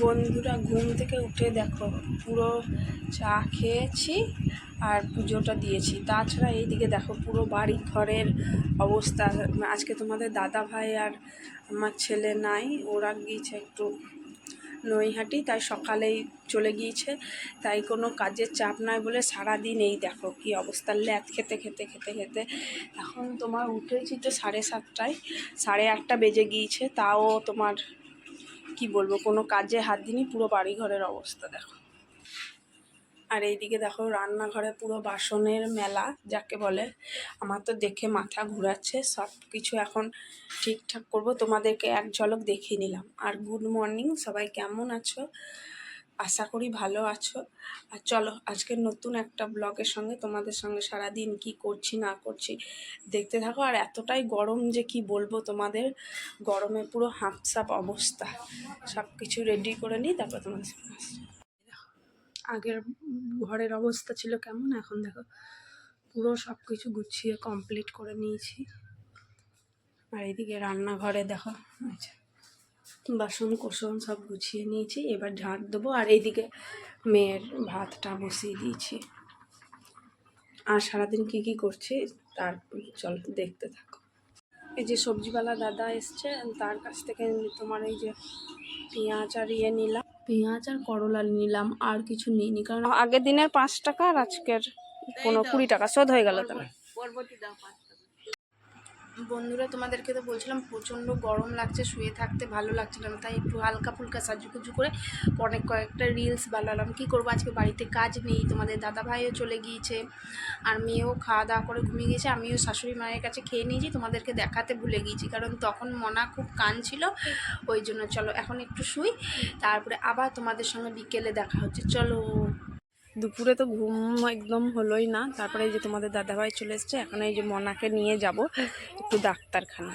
বন্ধুরা ঘুম থেকে উঠে দেখো, পুরো চা খেয়েছি আর পুজোটা দিয়েছি। তাছাড়া এইদিকে দেখো, পুরো বাড়ি ঘরের অবস্থা। আজকে তোমাদের দাদা ভাই আর আমার ছেলে নাই, ওরা গিয়েছে একটু নৈহাটি, তাই সকালেই চলে গিয়েছে। তাই কোনো কাজের চাপ নাই বলে সারাদিন এই দেখো কি অবস্থা ল্যাদ খেতে খেতে খেতে খেতে। এখন তোমার উঠেছি তো সাড়ে সাতটায়, সাড়ে আটটা বেজে গিয়েছে, তাও তোমার কি বলব, কোনো কাজে হাত দিনি পুরো বাড়িঘরের অবস্থা দেখো। আর এইদিকে দেখো, রান্নাঘরে পুরো বাসনের মেলা, যাকে বলে। আমার তো দেখে মাথা ঘুরাচ্ছে সব কিছু এখন ঠিকঠাক করব। তোমাদেরকে এক ঝলক দেখিয়ে নিলাম। আর গুড মর্নিং সবাই কেমন আছো? আশা করি ভালো আছো। আর চলো আজকের নতুন একটা ব্লগের সঙ্গে তোমাদের সঙ্গে সারা দিন কি করছি, না করছি দেখতে থাকো। আর এতটাই গরম যে কি বলব তোমাদের, গরমে পুরো হাঁপসাপ অবস্থা। সব কিছু রেডি করে নিই, তারপর তোমাদের। আগের ঘরের অবস্থা ছিল কেমন, এখন দেখো পুরো সব কিছু গুছিয়ে কমপ্লিট করে নিয়েছি। আর এদিকে রান্নাঘরে দেখো আচ্ছা বাসন কোসন সব গুছিয়ে নিয়েছি এবার ঝাঁট দেবো আর এইদিকে মেয়ের ভাতটা বসিয়ে দিয়েছি। আর সারাদিন কি কি করছি তার চল দেখতে থাকো। এই যে সবজিওয়ালা দাদা এসছে তার কাছ থেকে তোমার এই যে পেঁয়াজ আর ইয়ে নিলাম। পেঁয়াজ আর করলা নিলাম আর কিছু নিইনি কারণ আগের দিনের পাঁচ টাকা আর আজকের কোনো কুড়ি টাকা শোধ হয়ে গেল তাহলে। বন্ধুরা, তোমাদেরকে তো বলছিলাম, প্রচণ্ড গরম লাগছে, শুয়ে থাকতে ভালো লাগছিল না। তাই একটু হালকা ফুলকা সাজুকুজু করে অনেক কয়েকটা রিলস বানালাম। কী করব? আজকে বাড়িতে কাজ নেই, তোমাদের দাদা ভাইও চলে গিয়েছে, আর মেয়েও খাওয়া দাওয়া করে ঘুমিয়ে গিয়েছে, আমিও শাশুড়ি মায়ের কাছে খেয়ে নিয়েছি, তোমাদেরকে দেখাতে ভুলে গিয়েছি, কারণ তখন মনা খুব কান ছিল, ওই জন্য। চলো, এখন একটু শুই, তারপরে আবার তোমাদের সঙ্গে বিকেলে দেখা হচ্ছে। চলো। দুপুরে তো ঘুম একদম হলোই না। তারপরে যে তোমাদের দাদাভাই চলে এসছে, এখন এই যে মনাকে নিয়ে যাব একটু ডাক্তারখানা।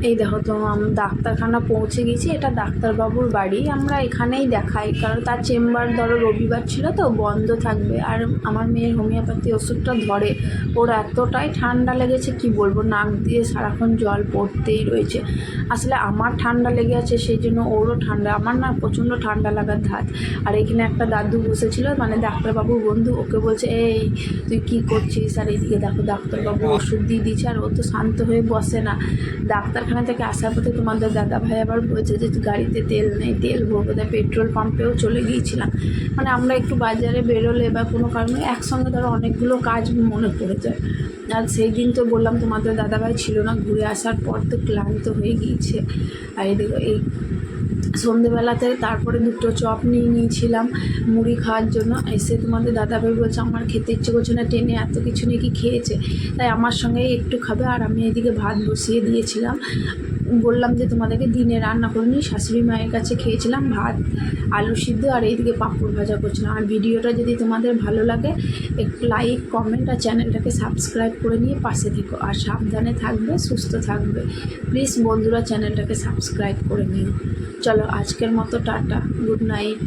এই দেখো তো আমি ডাক্তারখানা পৌঁছে গেছি এটা ডাক্তারবাবুর বাড়ি আমরা এখানেই দেখাই কারণ তার চেম্বার ধরো রবিবার ছিল তো বন্ধ থাকবে আর আমার মেয়ের হোমিওপ্যাথি ওষুধটা ধরে ওর এতটাই ঠান্ডা লেগেছে কি বলব নাক দিয়ে সারাক্ষণ জল পড়তেই রয়েছে আসলে আমার ঠান্ডা লেগে আছে সেই জন্য ওরও ঠান্ডা আমার না প্রচণ্ড ঠান্ডা লাগার ধাত আর এখানে একটা দাদু বসেছিল মানে ডাক্তারবাবুর বন্ধু ওকে বলছে এই তুই কী করছিস? আর এইদিকে দেখো ডাক্তারবাবু ওষুধ দিয়ে দিচ্ছে আর ও তো শান্ত হয়ে বসে না ডাক্তারখানা থেকে আসার পথে তোমাদের দাদা ভাই আবার বলছে যে গাড়িতে তেল নেই, তেল ভরবো। তাই পেট্রোল পাম্পেও চলে গিয়েছিলাম। মানে আমরা একটু বাজারে বেরোলে বা কোনো কারণে একসঙ্গে ধরো অনেকগুলো কাজ মনে পড়ে যায়। আর সেই দিন তো বললাম তোমাদের দাদাভাই ছিল না। ঘুরে আসার পর তো ক্লান্ত হয়ে গিয়েছে। আর এদিকে এই সন্ধেবেলাতে তারপরে দুটো চপ নিয়ে নিয়েছিলাম, মুড়ি খাওয়ার জন্য। এসে তোমাদের দাদা ভাই বলছে, আমার খেতে ইচ্ছে করছে না, টেনে এত কিছু নাকি খেয়েছে? তাই আমার সঙ্গে একটু খাবে, আর আমি এদিকে ভাত বসিয়ে দিয়েছিলাম। বললাম যে, তোমাদেরকে দিনে রান্না করিনি শাশুড়ি মায়ের কাছে খেয়েছিলাম ভাত। আলু সিদ্ধ আর এইদিকে পাঁপড় ভাজা করছিলাম। আর ভিডিওটা যদি তোমাদের ভালো লাগে, একটু লাইক কমেন্ট আর চ্যানেলটাকে সাবস্ক্রাইব করে নিয়ে পাশে থেকো। আর সাবধানে থাকবে, সুস্থ থাকবে। প্লিজ বন্ধুরা চ্যানেলটাকে সাবস্ক্রাইব করে নিও। চলো আজকের মতো টাটা গুড নাইট